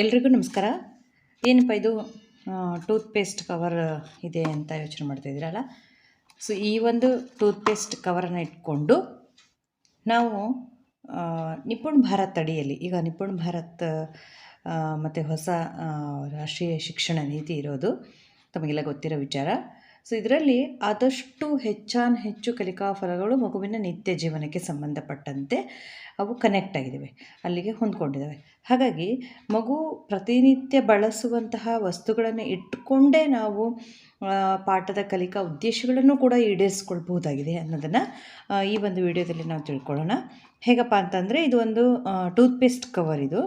ಎಲ್ರಿಗೂ ನಮಸ್ಕಾರ. ಏನಪ್ಪ ಇದು ಟೂತ್ ಪೇಸ್ಟ್ ಕವರ್ ಇದೆ ಅಂತ ಯೋಚನೆ ಮಾಡ್ತಾ ಇದ್ದೀರಲ್ಲ? ಸೊ ಈ ಒಂದು ಟೂತ್ ಪೇಸ್ಟ್ ಕವರನ್ನು ಇಟ್ಕೊಂಡು ನಾವು ನಿಪುಣ್ ಭಾರತ್ ಅಡಿಯಲ್ಲಿ, ಈಗ ನಿಪುಣ್ ಭಾರತ್ ಮತ್ತು ಹೊಸ ರಾಷ್ಟ್ರೀಯ ಶಿಕ್ಷಣ ನೀತಿ ಇರೋದು, ತಮಗೆಲ್ಲ ಗೊತ್ತಿರೋ ವಿಚಾರ. ಸೊ ಇದರಲ್ಲಿ ಆದಷ್ಟು ಹೆಚ್ಚಾನ್ ಹೆಚ್ಚು ಕಲಿಕಾ ಫಲಗಳು ಮಗುವಿನ ನಿತ್ಯ ಜೀವನಕ್ಕೆ ಸಂಬಂಧಪಟ್ಟಂತೆ ಅವು ಕನೆಕ್ಟ್ ಆಗಿದ್ದಾವೆ ಅಲ್ಲಿಗೆ ಹೊಂದ್ಕೊಂಡಿದ್ದಾವೆ ಹಾಗಾಗಿ ಮಗು ಪ್ರತಿನಿತ್ಯ ಬಳಸುವಂತಹ ವಸ್ತುಗಳನ್ನು ಇಟ್ಟುಕೊಂಡೇ ನಾವು ಪಾಠದ ಕಲಿಕಾ ಉದ್ದೇಶಗಳನ್ನು ಕೂಡ ಈಡೇರಿಸ್ಕೊಳ್ಬಹುದಾಗಿದೆ ಅನ್ನೋದನ್ನು ಈ ಒಂದು ವಿಡಿಯೋದಲ್ಲಿ ನಾವು ತಿಳ್ಕೊಳ್ಳೋಣ. ಹೇಗಪ್ಪ ಅಂತಂದರೆ, ಇದು ಒಂದು ಟೂತ್ಪೇಸ್ಟ್ ಕವರ್ ಇದು.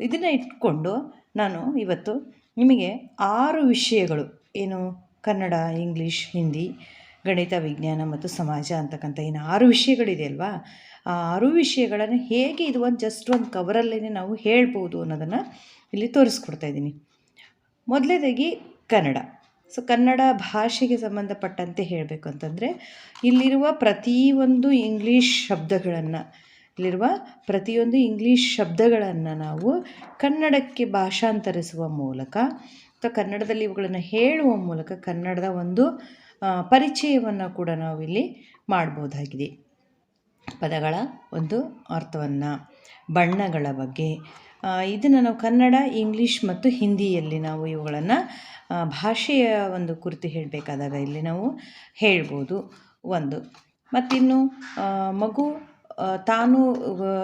ಇದನ್ನು ಇಟ್ಕೊಂಡು ನಾನು ಇವತ್ತು ನಿಮಗೆ ಆರು ವಿಷಯಗಳು, ಏನು ಕನ್ನಡ, ಇಂಗ್ಲೀಷ್, ಹಿಂದಿ, ಗಣಿತ, ವಿಜ್ಞಾನ ಮತ್ತು ಸಮಾಜ ಅಂತಕ್ಕಂಥ ಏನು ಆರು ವಿಷಯಗಳಿದೆ ಅಲ್ವಾ? ಆ ಆರು ವಿಷಯಗಳನ್ನು ಹೇಗೆ ಇದು ಒಂದು ಜಸ್ಟ್ ಒಂದು ಕವರಲ್ಲೇ ನಾವು ಹೇಳ್ಬೋದು ಅನ್ನೋದನ್ನು ಇಲ್ಲಿ ತೋರಿಸ್ಕೊಡ್ತಾ ಇದ್ದೀನಿ. ಮೊದಲನೇದಾಗಿ ಕನ್ನಡ. ಸೊ ಕನ್ನಡ ಭಾಷೆಗೆ ಸಂಬಂಧಪಟ್ಟಂತೆ ಹೇಳಬೇಕು ಅಂತಂದರೆ, ಇಲ್ಲಿರುವ ಪ್ರತಿಯೊಂದು ಇಂಗ್ಲೀಷ್ ಶಬ್ದಗಳನ್ನು, ಇಲ್ಲಿರುವ ಪ್ರತಿಯೊಂದು ಇಂಗ್ಲೀಷ್ ಶಬ್ದಗಳನ್ನು ನಾವು ಕನ್ನಡಕ್ಕೆ ಭಾಷಾಂತರಿಸುವ ಮೂಲಕ ಅಥವಾ ಕನ್ನಡದಲ್ಲಿ ಇವುಗಳನ್ನು ಹೇಳುವ ಮೂಲಕ ಕನ್ನಡದ ಒಂದು ಪರಿಚಯವನ್ನು ಕೂಡ ನಾವು ಇಲ್ಲಿ ಮಾಡ್ಬೋದಾಗಿದೆ. ಪದಗಳ ಒಂದು ಅರ್ಥವನ್ನು, ಬಣ್ಣಗಳ ಬಗ್ಗೆ ಇದನ್ನು ನಾವು ಕನ್ನಡ, ಇಂಗ್ಲೀಷ್ ಮತ್ತು ಹಿಂದಿಯಲ್ಲಿ ನಾವು ಇವುಗಳನ್ನು ಭಾಷೆಯ ಒಂದು ಕುರಿತು ಹೇಳಬೇಕಾದಾಗ ಇಲ್ಲಿ ನಾವು ಹೇಳ್ಬೋದು ಒಂದು. ಮತ್ತಿನ್ನು ಮಗು ತಾನು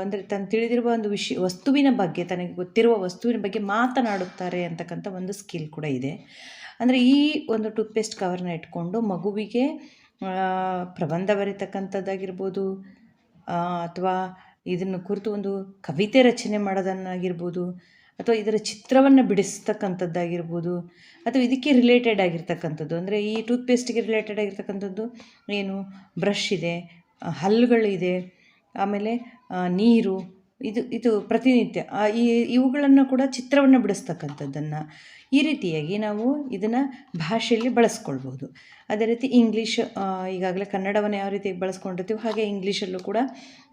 ಅಂದರೆ ತನ್ನ ತಿಳಿದಿರುವ ಒಂದು ವಿಷಯ ವಸ್ತುವಿನ ಬಗ್ಗೆ, ತನಗೆ ಗೊತ್ತಿರುವ ವಸ್ತುವಿನ ಬಗ್ಗೆ ಮಾತನಾಡುತ್ತಾರೆ ಅಂತಕ್ಕಂಥ ಒಂದು ಸ್ಕಿಲ್ ಕೂಡ ಇದೆ. ಅಂದರೆ ಈ ಒಂದು ಟೂತ್ಪೇಸ್ಟ್ ಕವರ್ನ ಇಟ್ಕೊಂಡು ಮಗುವಿಗೆ ಪ್ರಬಂಧ ಬರೀತಕ್ಕಂಥದ್ದಾಗಿರ್ಬೋದು ಅಥವಾ ಇದನ್ನು ಕುರಿತು ಒಂದು ಕವಿತೆ ರಚನೆ ಮಾಡೋದನ್ನಾಗಿರ್ಬೋದು, ಅಥವಾ ಇದರ ಚಿತ್ರವನ್ನು ಬಿಡಿಸ್ತಕ್ಕಂಥದ್ದಾಗಿರ್ಬೋದು, ಅಥವಾ ಇದಕ್ಕೆ ರಿಲೇಟೆಡ್ ಆಗಿರ್ತಕ್ಕಂಥದ್ದು. ಅಂದರೆ ಈ ಟೂತ್ಪೇಸ್ಟಿಗೆ ರಿಲೇಟೆಡ್ ಆಗಿರ್ತಕ್ಕಂಥದ್ದು ಏನು, ಬ್ರಷ್ ಇದೆ ಹಲ್ಲುಗಳಿದೆ ಆಮೇಲೆ ನೀರು, ಇದು ಇದು ಪ್ರತಿನಿತ್ಯ ಈ, ಇವುಗಳನ್ನು ಕೂಡ ಚಿತ್ರವನ್ನು ಬಿಡಿಸ್ತಕ್ಕಂಥದ್ದನ್ನು ಈ ರೀತಿಯಾಗಿ ನಾವು ಇದನ್ನು ಭಾಷೆಯಲ್ಲಿ ಬಳಸ್ಕೊಳ್ಬೋದು. ಅದೇ ರೀತಿ ಇಂಗ್ಲೀಷ್ ಈಗಾಗಲೇ ಕನ್ನಡವನ್ನು ಯಾವ ರೀತಿ ಬಳಸ್ಕೊಂಡಿರ್ತೀವಿ ಹಾಗೆ ಇಂಗ್ಲೀಷಲ್ಲೂ ಕೂಡ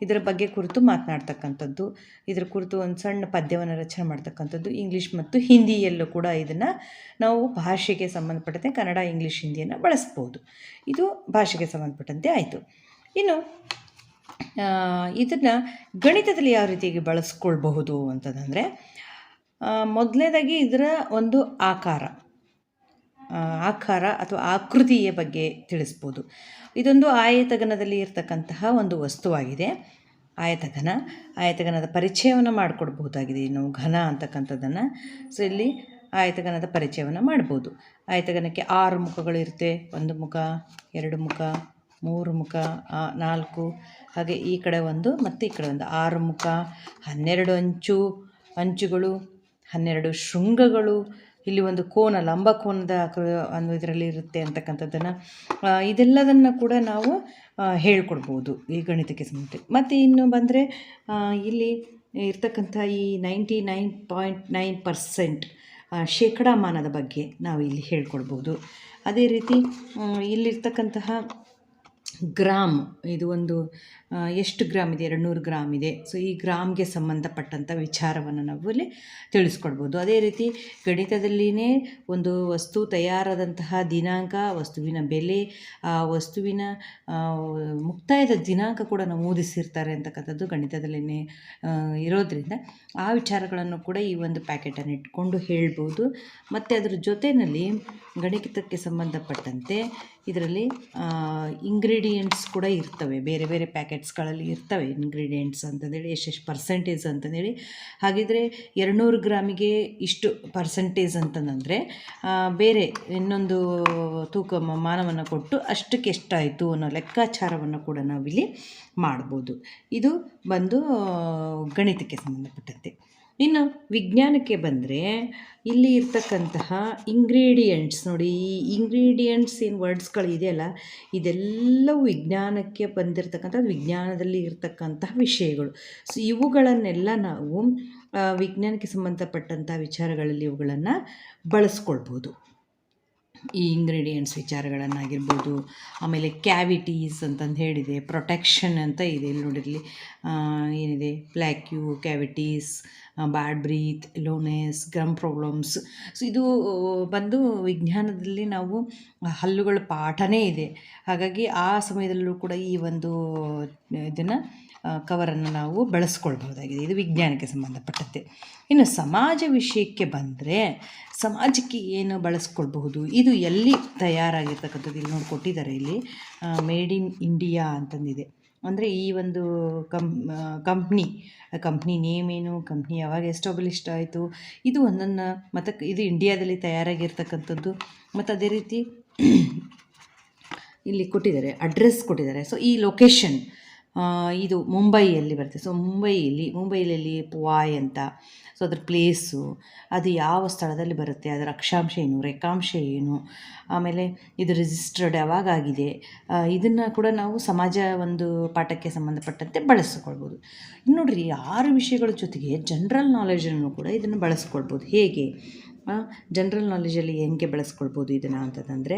ಇದರ ಬಗ್ಗೆ ಕುರಿತು ಮಾತನಾಡ್ತಕ್ಕಂಥದ್ದು, ಇದರ ಕುರಿತು ಒಂದು ಸಣ್ಣ ಪದ್ಯವನ್ನು ರಚನೆ ಮಾಡ್ತಕ್ಕಂಥದ್ದು, ಇಂಗ್ಲೀಷ್ ಮತ್ತು ಹಿಂದಿಯಲ್ಲೂ ಕೂಡ ಇದನ್ನು ನಾವು ಭಾಷೆಗೆ ಸಂಬಂಧಪಟ್ಟಂತೆ ಕನ್ನಡ, ಇಂಗ್ಲೀಷ್, ಹಿಂದಿಯನ್ನು ಬಳಸ್ಬೋದು. ಇದು ಭಾಷೆಗೆ ಸಂಬಂಧಪಟ್ಟಂತೆ ಆಯಿತು. ಇನ್ನು ಇದನ್ನು ಗಣಿತದಲ್ಲಿ ಯಾವ ರೀತಿಯಾಗಿ ಬಳಸ್ಕೊಳ್ಬಹುದು ಅಂತಂದರೆ ಮೊದಲನೇದಾಗಿ ಇದರ ಒಂದು ಆಕಾರ ಆಕಾರ ಅಥವಾ ಆಕೃತಿಯ ಬಗ್ಗೆ ತಿಳಿಸ್ಬೋದು. ಇದೊಂದು ಆಯತಗನದಲ್ಲಿ ಇರತಕ್ಕಂತಹ ಒಂದು ವಸ್ತುವಾಗಿದೆ. ಆಯತಘನ ಆಯತಗನದ ಪರಿಚಯವನ್ನು ಮಾಡಿಕೊಡ್ಬಹುದಾಗಿದೆ. ಇನ್ನು ಘನ ಅಂತಕ್ಕಂಥದ್ದನ್ನು ಸೊ ಇಲ್ಲಿ ಆಯತಘನದ ಪರಿಚಯವನ್ನು ಮಾಡ್ಬೋದು. ಆಯತಗನಕ್ಕೆ ಆರು ಮುಖಗಳಿರುತ್ತೆ ಒಂದು ಮುಖ, ಎರಡು ಮುಖ ಮೂರು ಮುಖ ನಾಲ್ಕು, ಹಾಗೆ ಈ ಕಡೆ ಒಂದು, ಮತ್ತು ಈ ಕಡೆ ಒಂದು. ಆರು ಮುಖ, ಹನ್ನೆರಡು ಅಂಚು, ಅಂಚುಗಳು, ಹನ್ನೆರಡು ಶೃಂಗಗಳು. ಇಲ್ಲಿ ಒಂದು ಕೋನ, ಲಂಬ ಕೋನದ ಒಂದು ಇದರಲ್ಲಿ ಇರುತ್ತೆ ಅಂತಕ್ಕಂಥದ್ದನ್ನು ಇದೆಲ್ಲದನ್ನು ಕೂಡ ನಾವು ಹೇಳ್ಕೊಡ್ಬೋದು ಈ ಗಣಿತಕ್ಕೆ ಸಂಬಂಧ. ಮತ್ತು ಇನ್ನು ಬಂದರೆ ಇಲ್ಲಿ ಇರ್ತಕ್ಕಂಥ ಈ ninety nine point nine percent ಶೇಕಡಾಮಾನದ ಬಗ್ಗೆ ನಾವು ಇಲ್ಲಿ ಹೇಳ್ಕೊಡ್ಬೋದು. ಅದೇ ರೀತಿ ಇಲ್ಲಿರ್ತಕ್ಕಂತಹ ಗ್ರಾಮ್, ಇದು ಒಂದು ಎಷ್ಟು ಗ್ರಾಮ್ ಇದೆ? ಎರಡು ನೂರು ಗ್ರಾಮ್ ಇದೆ. ಸೊ ಈ ಗ್ರಾಮ್ಗೆ ಸಂಬಂಧಪಟ್ಟಂಥ ವಿಚಾರವನ್ನು ನಾವು ಇಲ್ಲಿ ತಿಳಿಸ್ಕೊಡ್ಬೋದು. ಅದೇ ರೀತಿ ಗಣಿತದಲ್ಲಿನೇ ಒಂದು ವಸ್ತು ತಯಾರಾದಂತಹ ದಿನಾಂಕ, ವಸ್ತುವಿನ ಬೆಲೆ, ಆ ವಸ್ತುವಿನ ಮುಕ್ತಾಯದ ದಿನಾಂಕ ಕೂಡ ನಮೂದಿಸಿರ್ತಾರೆ ಅಂತಕ್ಕಂಥದ್ದು ಗಣಿತದಲ್ಲಿನೇ ಇರೋದ್ರಿಂದ. ಆ ವಿಚಾರಗಳನ್ನು ಕೂಡ ಈ ಒಂದು ಪ್ಯಾಕೆಟನ್ನು ಇಟ್ಕೊಂಡು ಹೇಳ್ಬೋದು. ಮತ್ತು ಅದರ ಜೊತೆಯಲ್ಲಿ ಗಣಿತಕ್ಕೆ ಸಂಬಂಧಪಟ್ಟಂತೆ ಇದರಲ್ಲಿ ಇಂಗ್ರೀಡಿಯೆಂಟ್ಸ್ ಕೂಡ ಇರ್ತವೆ. ಬೇರೆ ಬೇರೆ ಪ್ಯಾಕೆಟ್ಸ್ಗಳಲ್ಲಿ ಇರ್ತವೆ ಇಂಗ್ರೀಡಿಯೆಂಟ್ಸ್ ಅಂತಂದೇಳಿ, ಎಷ್ಟೆಷ್ಟು ಪರ್ಸೆಂಟೇಜ್ ಅಂತಂದೇಳಿ. ಹಾಗಿದ್ರೆ ಎರಡುನೂರು ಗ್ರಾಮಿಗೆ ಇಷ್ಟು ಪರ್ಸೆಂಟೇಜ್ ಅಂತಂದರೆ ಬೇರೆ ಇನ್ನೊಂದು ತೂಕ ಮಾನವನ್ನು ಕೊಟ್ಟು ಅಷ್ಟಕ್ಕೆ ಎಷ್ಟಾಯಿತು ಅನ್ನೋ ಲೆಕ್ಕಾಚಾರವನ್ನು ಕೂಡ ನಾವಿಲ್ಲಿ ಮಾಡ್ಬೋದು. ಇದು ಬಂದು, ಗಣಿತಕ್ಕೆ ಸಂಬಂಧಪಟ್ಟಂತೆ ಇನ್ನು ವಿಜ್ಞಾನಕ್ಕೆ ಬಂದರೆ ಇಲ್ಲಿ ಇರ್ತಕ್ಕಂತಹ ಇಂಗ್ರೀಡಿಯೆಂಟ್ಸ್ ನೋಡಿ, ಈ ಇಂಗ್ರೀಡಿಯೆಂಟ್ಸ್ ಏನು ವರ್ಡ್ಸ್ಗಳು ಇದೆಯಲ್ಲ, ಇದೆಲ್ಲವೂ ವಿಜ್ಞಾನಕ್ಕೆ ಬಂದಿರತಕ್ಕಂಥ ವಿಜ್ಞಾನದಲ್ಲಿ ಇರತಕ್ಕಂತಹ ವಿಷಯಗಳು. ಸೊ ಇವುಗಳನ್ನೆಲ್ಲ ನಾವು ವಿಜ್ಞಾನಕ್ಕೆ ಸಂಬಂಧಪಟ್ಟಂಥ ವಿಚಾರಗಳಲ್ಲಿ ಇವುಗಳನ್ನು ಬಳಸ್ಕೊಳ್ಬೋದು. ಈ ಇಂಗ್ರೀಡಿಯೆಂಟ್ಸ್ ವಿಚಾರಗಳನ್ನಾಗಿರ್ಬೋದು, ಆಮೇಲೆ ಕ್ಯಾವಿಟೀಸ್ ಅಂತಂದು ಹೇಳಿದೆ ಪ್ರೊಟೆಕ್ಷನ್ ಅಂತ ಇದೆ ಇಲ್ಲಿ ನೋಡಿರಲಿ. ಏನಿದೆ? ಪ್ಲ್ಯಾಕ್ಯೂ ಕ್ಯಾವಿಟೀಸ್ ಬ್ಯಾಡ್ ಬ್ರೀತ್ ಲೋನೆಸ್ ಗಮ್ ಪ್ರಾಬ್ಲಮ್ಸ್ ಸೊ ಇದು ಬಂದು ವಿಜ್ಞಾನದಲ್ಲಿ ನಾವು ಹಲ್ಲುಗಳ ಪಾಠನೇ ಇದೆ. ಹಾಗಾಗಿ ಆ ಸಮಯದಲ್ಲೂ ಕೂಡ ಈ ಒಂದು, ಇದನ್ನು ಕವರನ್ನು ನಾವು ಬಳಸ್ಕೊಳ್ಬಹುದಾಗಿದೆ. ಇದು ವಿಜ್ಞಾನಕ್ಕೆ ಸಂಬಂಧಪಟ್ಟಂತೆ. ಇನ್ನು ಸಮಾಜ ವಿಷಯಕ್ಕೆ ಬಂದರೆ ಸಮಾಜಕ್ಕೆ ಏನು ಬಳಸ್ಕೊಳ್ಬಹುದು? ಇದು ಎಲ್ಲಿ ತಯಾರಾಗಿರ್ತಕ್ಕಂಥದ್ದು? ಇಲ್ಲಿ ನೋಡಿ ಕೊಟ್ಟಿದ್ದಾರೆ ಇಲ್ಲಿ. ಮೇಡ್ ಇನ್ ಇಂಡಿಯಾ ಅಂತಂದಿದೆ. ಅಂದರೆ ಈ ಒಂದು ಕಂ ಕಂಪ್ನಿ ಕಂಪ್ನಿ ನೇಮ್ ಏನು ಕಂಪ್ನಿ ಯಾವಾಗ ಎಸ್ಟಾಬ್ಲಿಷ್ಡ್ ಆಯಿತು? ಇದು ಒಂದನ್ನು ಮತ್ತು ಇದು ಇಂಡಿಯಾದಲ್ಲಿ ತಯಾರಾಗಿರ್ತಕ್ಕಂಥದ್ದು. ಮತ್ತು ಅದೇ ರೀತಿ ಇಲ್ಲಿ ಕೊಟ್ಟಿದ್ದಾರೆ, ಅಡ್ರೆಸ್ ಕೊಟ್ಟಿದ್ದಾರೆ. ಸೊ ಈ ಲೊಕೇಶನ್ ಇದು ಮುಂಬೈಯಲ್ಲಿ ಬರುತ್ತೆ. ಸೊ ಮುಂಬೈಯಲ್ಲಿ ಮುಂಬೈಯಲ್ಲಿ ಪುವಾಯ್ ಅಂತ. ಸೊ ಅದ್ರ ಪ್ಲೇಸು ಅದು ಯಾವ ಸ್ಥಳದಲ್ಲಿ ಬರುತ್ತೆ? ಅದರ ಅಕ್ಷಾಂಶ ಏನು, ರೇಖಾಂಶ ಏನು? ಆಮೇಲೆ ಇದು ರಿಜಿಸ್ಟರ್ಡ್ ಯಾವಾಗಾಗಿದೆ ಇದನ್ನು ಕೂಡ ನಾವು ಸಮಾಜ ಒಂದು ಪಾಠಕ್ಕೆ ಸಂಬಂಧಪಟ್ಟಂತೆ ಬಳಸಿಕೊಳ್ಬೋದು. ಇನ್ನು ನೋಡಿರಿ, ಆರು ವಿಷಯಗಳ ಜೊತೆಗೆ ಜನ್ರಲ್ ನಾಲೆಜನ್ನು ಕೂಡ ಇದನ್ನು ಬಳಸ್ಕೊಳ್ಬೋದು. ಹೇಗೆ? ಜನರಲ್ ನಾಲೆಜಲ್ಲಿ ಹೆಂಗೆ ಬಳಸ್ಕೊಳ್ಬೋದು ಇದನ್ನು ಅಂತಂದರೆ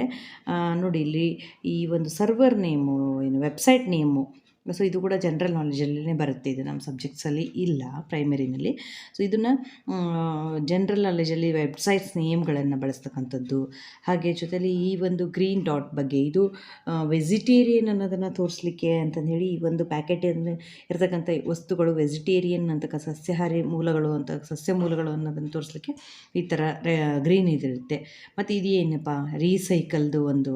ನೋಡಿ ಇಲ್ಲಿ ಈ ಒಂದು ಸರ್ವರ್ ನೇಮು ಏನು ವೆಬ್ಸೈಟ್ ನೇಮು ಸೊ ಇದು ಕೂಡ ಜನ್ರಲ್ ನಾಲೆಜಲ್ಲೇ ಬರುತ್ತೆ. ಇದು ನಮ್ಮ ಸಬ್ಜೆಕ್ಟ್ಸಲ್ಲಿ ಇಲ್ಲ ಪ್ರೈಮರಿನಲ್ಲಿ ಸೊ ಇದನ್ನು ಜನ್ರಲ್ ನಾಲೆಜಲ್ಲಿ ವೆಬ್ಸೈಟ್ಸ್ ನೇಮ್ಗಳನ್ನು ಬಳಸ್ತಕ್ಕಂಥದ್ದು. ಹಾಗೆ ಜೊತೆಲಿ ಈ ಒಂದು ಗ್ರೀನ್ ಡಾಟ್ ಬಗ್ಗೆ, ಇದು ವೆಜಿಟೇರಿಯನ್ ಅನ್ನೋದನ್ನು ತೋರಿಸ್ಲಿಕ್ಕೆ ಅಂತಂದೇಳಿ ಈ ಒಂದು ಪ್ಯಾಕೆಟ್ ಇರತಕ್ಕಂಥ ವಸ್ತುಗಳು ವೆಜಿಟೇರಿಯನ್ ಅಂತಕ್ಕ ಸಸ್ಯಾಹಾರಿ ಮೂಲಗಳು ಅಂತ, ಸಸ್ಯ ಮೂಲಗಳು ಅನ್ನೋದನ್ನು ತೋರಿಸ್ಲಿಕ್ಕೆ ಈ ಥರ ಗ್ರೀನ್ ಇದಿರುತ್ತೆ. ಮತ್ತು ಇದೇನಪ್ಪ ರೀಸೈಕಲ್ದು ಒಂದು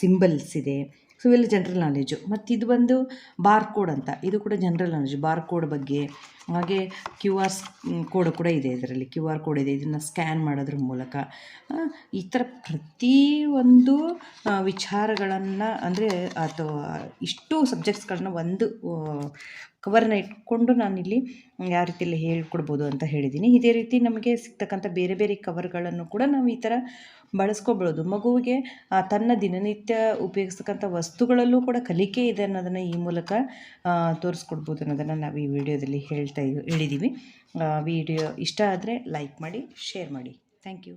ಸಿಂಬಲ್ಸ್ ಇದೆ. ಸೊ ಇವೆಲ್ಲ ಜನರಲ್ ನಾಲೆಜು ಮತ್ತು ಇದು ಬಂದು ಬಾರ್ ಕೋಡ್ ಅಂತ. ಇದು ಕೂಡ ಜನರಲ್ ನಾಲೆಜ್ ಬಾರ್ ಕೋಡ್ ಬಗ್ಗೆ ಹಾಗೆ ಕ್ಯೂ ಆರ್ ಕೋಡ್ ಕೂಡ ಇದೆ ಇದರಲ್ಲಿ. ಕ್ಯೂ ಆರ್ ಕೋಡ್ ಇದೆ. ಇದನ್ನು ಸ್ಕ್ಯಾನ್ ಮಾಡೋದ್ರ ಮೂಲಕ. ಈ ಥರ ಪ್ರತಿಯೊಂದು ವಿಚಾರಗಳನ್ನು ಅಂದರೆ ಅಥವಾ ಇಷ್ಟು ಸಬ್ಜೆಕ್ಟ್ಸ್ಗಳನ್ನ ಒಂದು ಕವರ್ನ ಇಟ್ಕೊಂಡು ನಾನಿಲ್ಲಿ ಯಾವ ರೀತಿಯಲ್ಲಿ ಹೇಳ್ಕೊಡ್ಬೋದು ಅಂತ ಹೇಳಿದ್ದೀನಿ. ಇದೇ ರೀತಿ ನಮಗೆ ಸಿಗ್ತಕ್ಕಂಥ ಬೇರೆ ಬೇರೆ ಕವರ್ಗಳನ್ನು ಕೂಡ ನಾವು ಈ ಥರ ಬಳಸ್ಕೊಬೋದು. ಮಗುವಿಗೆ ತನ್ನ ದಿನನಿತ್ಯ ಉಪಯೋಗಿಸ್ತಕ್ಕಂಥ ವಸ್ತುಗಳಲ್ಲೂ ಕೂಡ ಕಲಿಕೆ ಇದೆ ಅನ್ನೋದನ್ನು ಈ ಮೂಲಕ ತೋರಿಸ್ಕೊಡ್ಬೋದು ಅನ್ನೋದನ್ನು ನಾವು ಈ ವಿಡಿಯೋದಲ್ಲಿ ಹೇಳ್ತಾ ಹೇಳಿದ್ದೀವಿ ವಿಡಿಯೋ ಇಷ್ಟ ಆದರೆ ಲೈಕ್ ಮಾಡಿ, ಶೇರ್ ಮಾಡಿ. Thank you.